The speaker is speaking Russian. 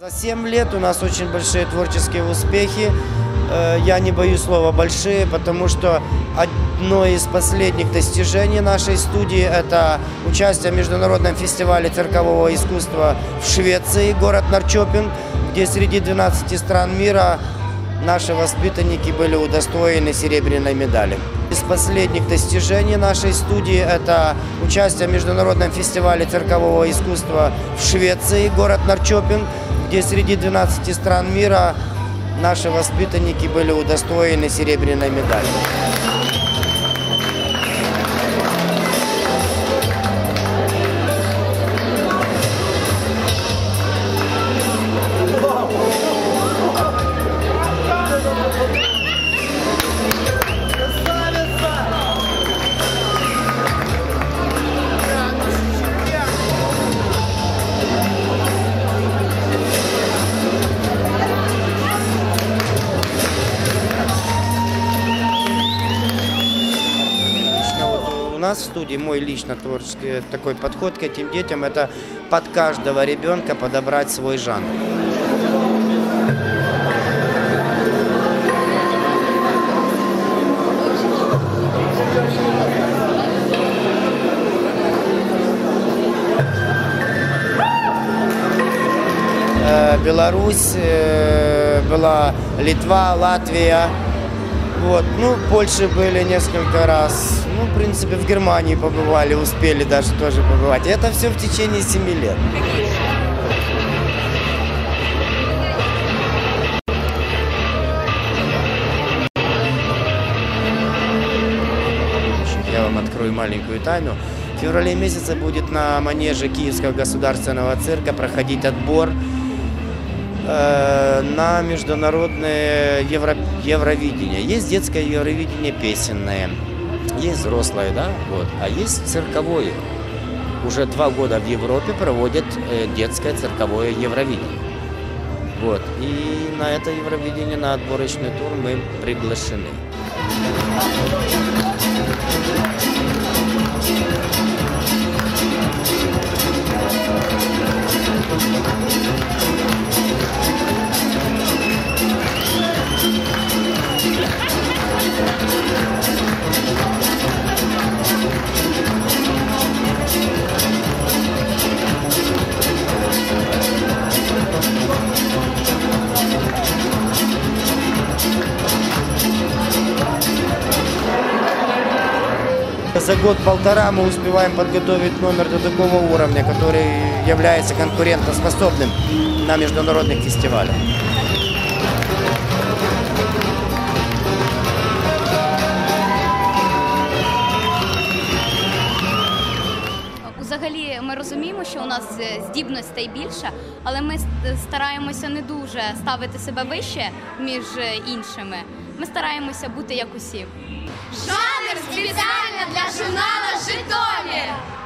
За 7 лет у нас очень большие творческие успехи. Э, Я не боюсь слова «большие», потому что одно из последних достижений нашей студии – это участие в Международном фестивале циркового искусства в Швеции, город Нарчопинг, где среди 12 стран мира наши воспитанники были удостоены серебряной медали. Из последних достижений нашей студии – это участие в Международном фестивале циркового искусства в Швеции, город Нарчопинг, где среди 12 стран мира наши воспитанники были удостоены серебряной медали. Нас в студии мой лично творческий такой подход к этим детям – это под каждого ребенка подобрать свой жанр. Э, Беларусь, э, была Литва, Латвия. Вот, ну, в Польше были несколько раз. Ну, в принципе, в Германии побывали, успели даже тоже побывать. Это все в течение семи лет. Я вам открою маленькую тайну. В феврале месяце будет на манеже Киевского государственного цирка проходить отбор э, на международное евро, Евровидение. Есть детское Евровидение песенное, есть взрослое, да, вот, а есть цирковое. Уже два года в Европе проводят э, детское цирковое Евровидение. Вот. И на это Евровидение, на отборочный тур мы приглашены. За год-полтора мы успеваем подготовить номер до такого уровня, который является конкурентоспособным на международных фестивалях. Нас е, здібностей більше, але ми стараємося не дуже ставити себе вище між е, іншими. Ми стараємося бути як усі. Жанр спеціально для журнала Житомир.